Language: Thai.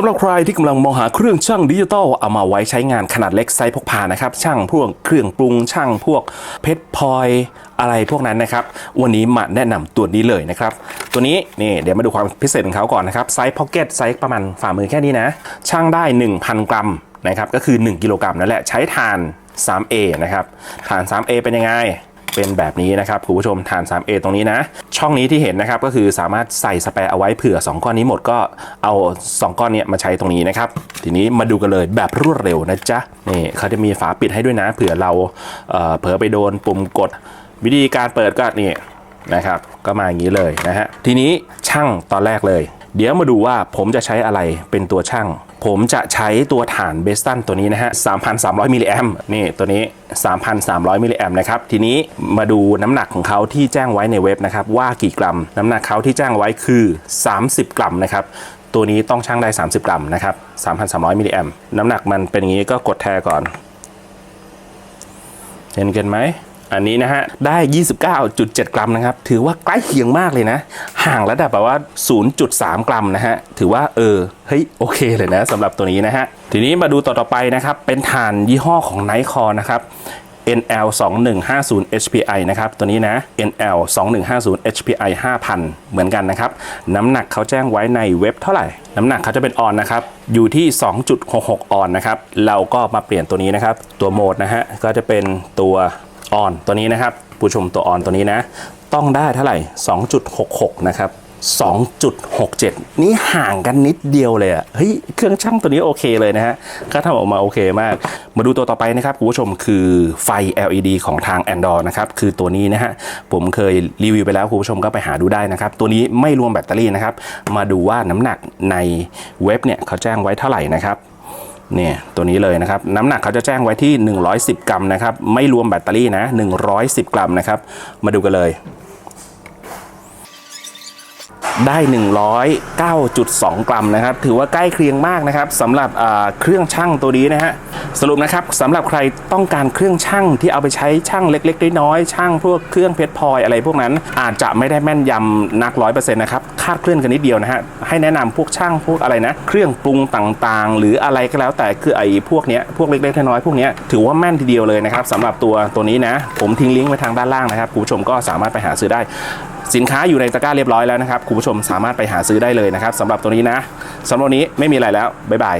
ำหรับใครที่กำลังมองหาเครื่องช่างดิจิตอลเอามาไว้ใช้งานขนาดเล็กไซส์พกพานะครับช่างพวกเครื่องปรุงช่างพวกเพชรพลอยอะไรพวกนั้นนะครับ วันนี้มาแนะนำตัวนี้เลยนะครับ ตัวนี้นี่เดี๋ยวมาดูความพิเศษของเขาก่อนนะครับไซส์พ็อกเก็ตไซส์ประมาณฝ่ามือแค่นี้นะ ช่างได้ 1,000 กรัมนะครับก็คือ 1 กิโลกรัมนั่นแหละใช้ถ่าน 3A นะครับถ่าน 3A เป็นยังไง เป็นแบบนี้นะครับคุณผู้ชมฐาน 3A ตรงนี้นะ ช่องนี้ที่เห็นนะครับก็คือสามารถใส่สแปร์เอาไว้เผื่อ 2 ก้อนนี้หมดก็เอา 2 ก้อนเนี้ยมาใช้ตรงนี้นะครับ ทีนี้มาดูกันเลยแบบรวดเร็วนะจ๊ะนี่เขาจะมีฝาปิดให้ด้วยนะ เผื่อเราเอ่อเผลอไปโดนปุ่มกด วิธีการเปิดก็นี่นะครับ ก็มาอย่างนี้เลยนะฮะทีนี้ช่างตอนแรกเลย เดี๋ยวมาดูว่าผมจะใช้อะไรเป็นตัวช่าง ผมจะใช้ตัวฐานเบสตันตัวนี้นะฮะ 3,300 มิลลิแอมนี่ตัวนี้ 3,300 มิลลิแอมนะครับ ทีนี้มาดูน้ำหนักของเขาที่แจ้งไว้ในเว็บนะครับ ว่ากี่กรัม น้ำหนักเขาที่แจ้งไว้คือ 30 กรัมนะครับตัวนี้ต้องชั่งได้ 30 กรัมนะครับ 3,300 มิลลิแอมน้ำหนักมันเป็นอย่างนี้ก็กดแทก่อน เห็นกันไหม อันนี้นะฮะ ได้ 29.7 กรัมนะครับ ถือว่าใกล้เคียงมากเลยนะ ห่างระดับแบบว่า 0.3 กรัมนะฮะ ถือว่าเออ เฮ้ย โอเคเลยนะสำหรับตัวนี้นะฮะ ทีนี้มาดูต่อต่อไปนะครับ เป็นฐานยี่ห้อของ n i คอนะครับ NL 2150 HPI นะครับ ตัวนี้นะ NL 2150 HPI 5000 เหมือนกันนะครับ น้ำหนักเขาแจ้งไว้ในเว็บเท่าไหร่ น้ำหนักเขาจะเป็นออนนะครับ อยู่ที่ 2.66 ออนนะครับ เราก็มาเปลี่ยนตัวนี้นะครับ ตัวโหมดนะฮะ ก็จะเป็นตัว ออนตัวนี้นะครับ ผู้ชมตัวออนตัวนี้นะ ต้องได้เท่าไหร่ 2.66 นะครับ 2.67 นี่ห่างกันนิดเดียวเลยอะเฮ้ย เครื่องช่างตัวนี้โอเคเลยนะฮะก็ทำออกมาโอเคมาก มาดูตัวต่อไปนะครับคุณผู้ชมคือไฟ LED ของทาง Android นะครับ คือตัวนี้นะฮะ ผมเคยรีวิวไปแล้วคุณผู้ชมก็ไปหาดูได้นะครับ ตัวนี้ไม่รวมแบตเตอรี่นะครับ มาดูว่าน้ำหนักในเว็บเนี่ยเขาแจ้งไว้เท่าไหร่นะครับ เนี่ยตัวนี้เลยนะครับน้ำหนักเขาจะแจ้งไว้ที่ 110 กรัมนะครับไม่รวมแบตเตอรี่นะ 110 กรัมนะครับมาดูกันเลย ได้ 109.2 กรัมนะครับ ถือว่าใกล้เคียงมากนะครับสำหรับเครื่องช่างตัวนี้นะฮะสรุปนะครับสำหรับใครต้องการเครื่องช่างที่เอาไปใช้ช่างเล็กๆน้อยๆช่างพวกเครื่องเพชรพลอยอะไรพวกนั้น อาจจะไม่ได้แม่นยำนักร้อยเปอร์เซ็นต์นะครับคาดเคลื่อนกันนิดเดียวนะฮะให้แนะนำพวกช่างพวกอะไรนะ เครื่องปรุงต่างๆ หรืออะไรก็แล้วแต่คือไอ้พวกเนี้ยพวกเล็กๆน้อยๆพวกเนี้ยถือว่าแม่นทีเดียวเลยนะครับสำหรับตัวตัวนี้นะ ผมทิ้งลิงก์ไว้ทางด้านล่างนะครับคุณผู้ชมก็สามารถไปหาซื้อได้ สินค้าอยู่ในตะกร้าเรียบร้อยแล้วนะครับคุณผู้ชมสามารถไปหาซื้อได้เลยนะครับสำหรับตัวนี้นะสำหรับนนี้ไม่มีอะไรแล้วบ๊ายบาย